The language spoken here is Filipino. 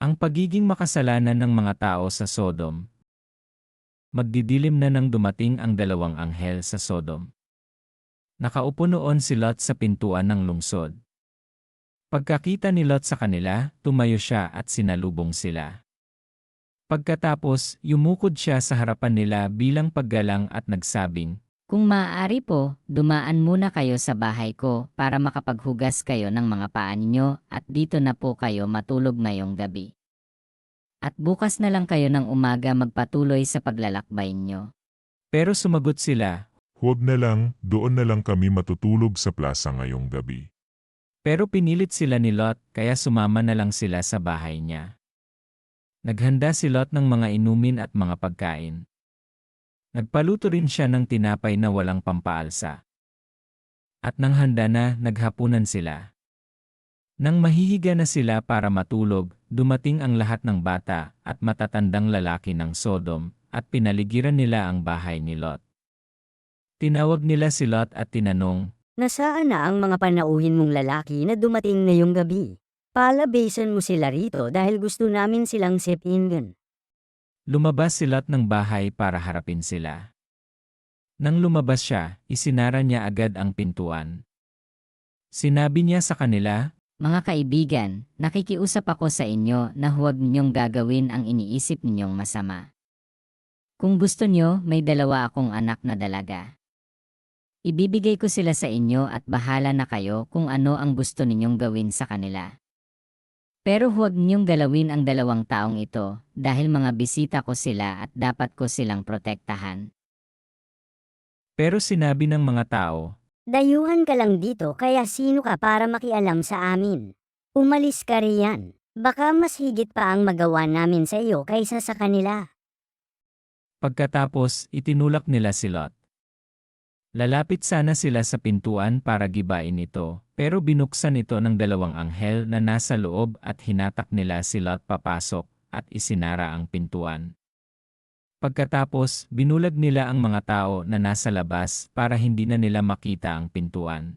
Ang pagiging makasalanan ng mga tao sa Sodom. Magdidilim na nang dumating ang dalawang anghel sa Sodom. Nakaupo noon si Lot sa pintuan ng lungsod. Pagkakita ni Lot sa kanila, tumayo siya at sinalubong sila. Pagkatapos, yumukod siya sa harapan nila bilang paggalang at nagsabing, Kung maaari po, dumaan muna kayo sa bahay ko para makapaghugas kayo ng mga paa ninyo at dito na po kayo matulog ngayong gabi. At bukas na lang kayo ng umaga magpatuloy sa paglalakbay nyo. Pero sumagot sila, Huwag na lang, doon na lang kami matutulog sa plaza ngayong gabi. pero pinilit sila ni Lot kaya sumama na lang sila sa bahay niya. Naghanda si Lot ng mga inumin at mga pagkain. Nagpaluto rin siya ng tinapay na walang pampaalsa. At nang handa na, naghapunan sila. Nang mahihiga na sila para matulog, dumating ang lahat ng bata at matatandang lalaki ng Sodom at pinaligiran nila ang bahay ni Lot. Tinawag nila si Lot at tinanong, Nasaan na ang mga panauhin mong lalaki na dumating ngayong gabi? Palabasan mo sila rito dahil gusto namin silang sepinggan. Lumabas si Lot ng bahay para harapin sila. Nang lumabas siya, isinara niya agad ang pintuan. Sinabi niya sa kanila, Mga kaibigan, nakikiusap ako sa inyo na huwag ninyong gagawin ang iniisip ninyong masama. Kung gusto nyo, may dalawa akong anak na dalaga. Ibibigay ko sila sa inyo at bahala na kayo kung ano ang gusto ninyong gawin sa kanila. Pero huwag ninyong galawin ang dalawang taong ito dahil mga bisita ko sila at dapat ko silang protektahan. pero sinabi ng mga tao, Dayuhan ka lang dito kaya sino ka para makialam sa amin? Umalis ka riyan. Baka mas higit pa ang magawa namin sa iyo kaysa sa kanila. pagkatapos itinulak nila si Lot. Lalapit sana sila sa pintuan para gibain ito, pero binuksan ito ng dalawang anghel na nasa loob at hinatak nila si Lot papasok at isinara ang pintuan. Pagkatapos, binulag nila ang mga tao na nasa labas para hindi na nila makita ang pintuan.